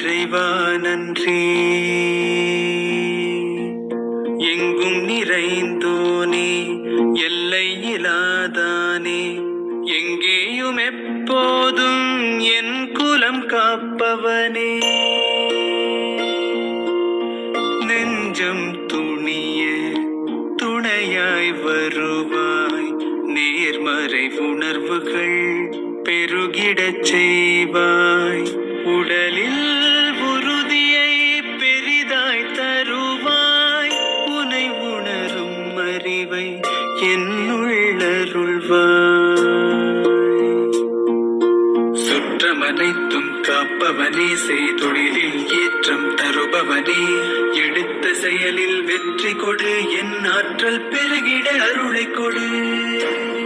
இறைவா நன்றி. காப்பவனே செய்தொழிலில் ஏற்றம் தருபவனே. எடுத்த செயலில் வெற்றி கொடு என் ஆற்றல் பெருகிட அருளை கொடு.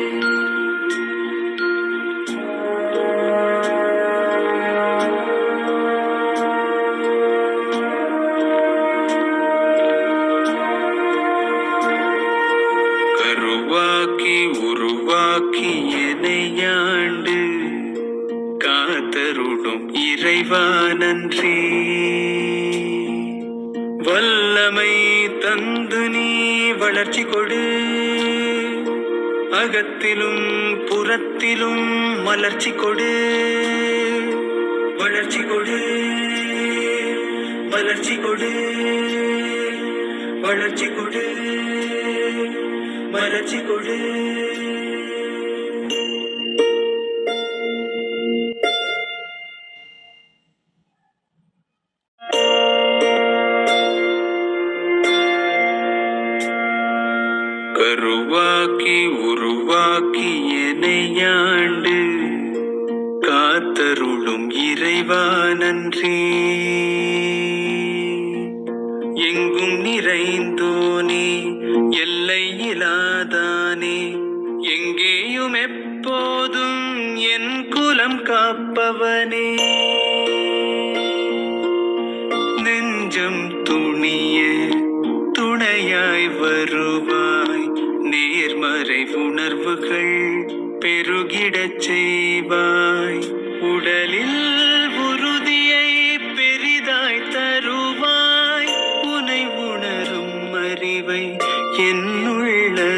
காத்தருளும் இறைவா நன்றி வல்லமை தந்து நீ வளர்ச்சி கொடு. அகத்திலும் புறத்திலும் மலர்ச்சி கொடு. வளர்ச்சி கொடு. வளர்ச்சி கொடு. வளர்ச்சி கொடு. வளர்ச்சி கொடு. உருவாக்கி உருவாக்கி எனையாண்டு காத்தருளும் இறைவா நன்றி. எங்கும் நிறைந்தோனே எல்லை இலாதானே எங்கேயும் எப்போதும் என் குலம் காப்பவனே. பெருகிடச் செய்வாய். உடலில் உறுதியை பெரிதாய் தருவாய். உனை உணரும் அறிவை என்னுள்ளருள்வாய்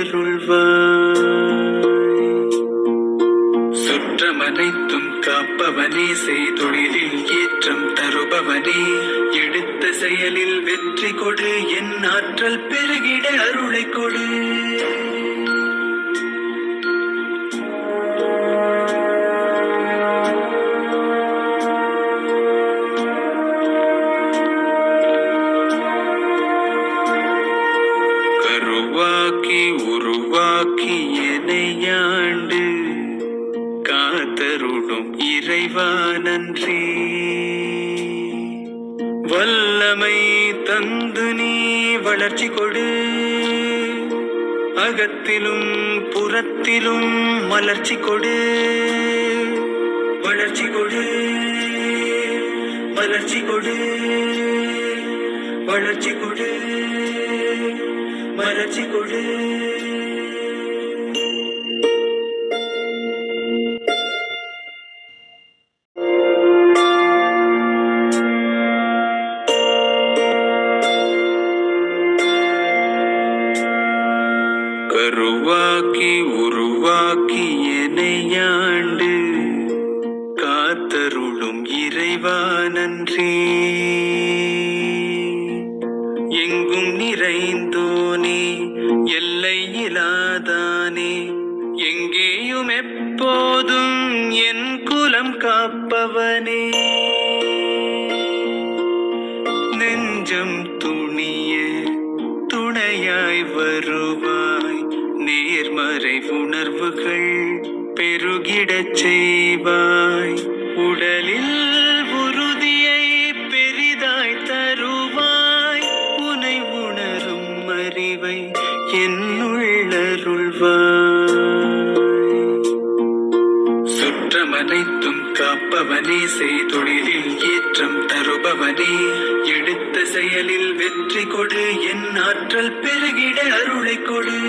சுற்றமனைத்தும் காப்பவனே செய்தொழிலில் ஏற்றம் தருபவனே. எடுத்த செயலில் வெற்றி கொடு என் ஆற்றல் பெருகிட அருளை கொடு. இறைவா நன்றி. வல்லமை தந்து நீ வளர்ச்சி கொடு. அகத்திலும் புறத்திலும் மலர்ச்சி கொடு. வளர்ச்சி கொடு. மலர்ச்சி கொடு. வளர்ச்சி கொடு. மலர்ச்சி கொடு. நன்றி. எங்கும் நிறைந்தோனே எல்லை இலாதானே எங்கேயும் எப்போதும் என் குலம் காப்பவனே. நெஞ்சம் துணிய துணையாய் வருவாய். நேர்மறை உணர்வுகள் பெருகிடச் செய்வாய். தருபவனே செய்தொழிலில் ஏற்றம் தருபவனே. எடுத்த செயலில் வெற்றி கொடு என் ஆற்றல் பெருகிட அருளை கொடு.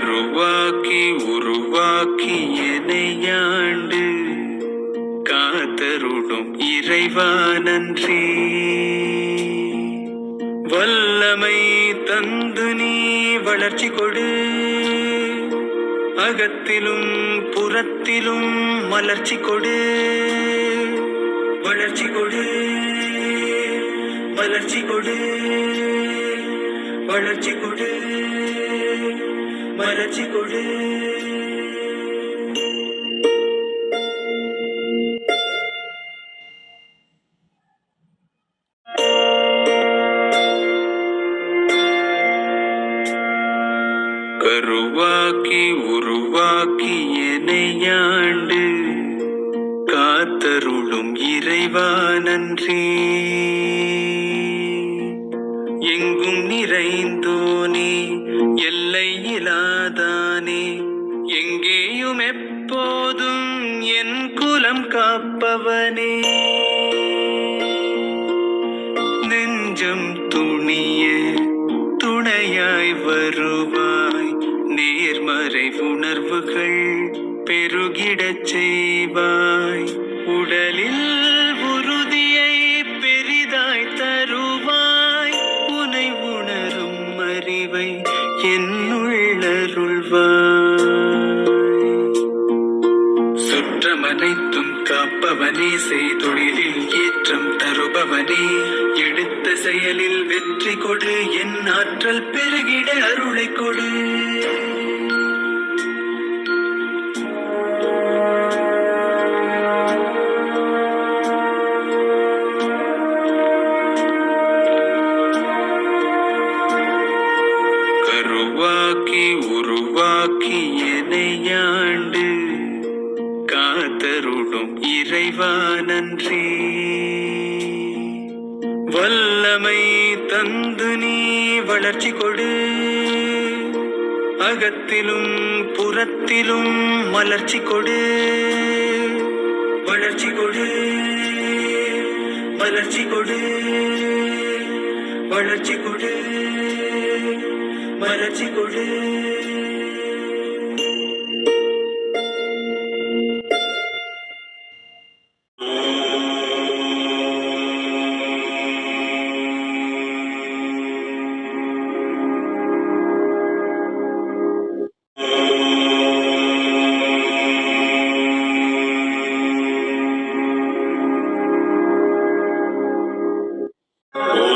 உருவாக்கி உருவாக்கி இறைவா நன்றி. வல்லமை தந்து நீ வளர்ச்சி கொடு. அகத்திலும் புறத்திலும் மலர்ச்சி கொடு. வளர்ச்சி கொடு. வளர்ச்சி கொடு. வளர்ச்சி கொடு. மலர்ச்சி கொடு. கருவாக்கி உருவாக்கி காத்தருளும் இறைவா நன்றி. எங்கும் நிறைந்தோனே எல்லை இலாதானே எங்கேயும் எப்போதும் என் குலம் காப்பவனே. பெருகிடச் செய்வாய். உடலில் உறுதியை பெரிதாய் தருவாய். உனை உணரும் அறிவை என்னுள்ளருள்வாய் சுற்றமனைத்தும் காப்பவனே செய்தொழிலில் ஏற்றம் தருபவனே. எடுத்த செயலில் வெற்றி கொடு என் ஆற்றல் பெருகிட அருளை கொடு. நன்றி. வல்லமை தந்து நீ வளர்ச்சி கொடு. அகத்திலும் புறத்திலும் மலர்ச்சி கொடு. வளர்ச்சி கொடு. மலர்ச்சி கொடு. வளர்ச்சி கொடு. மலர்ச்சி கொடு. Oh.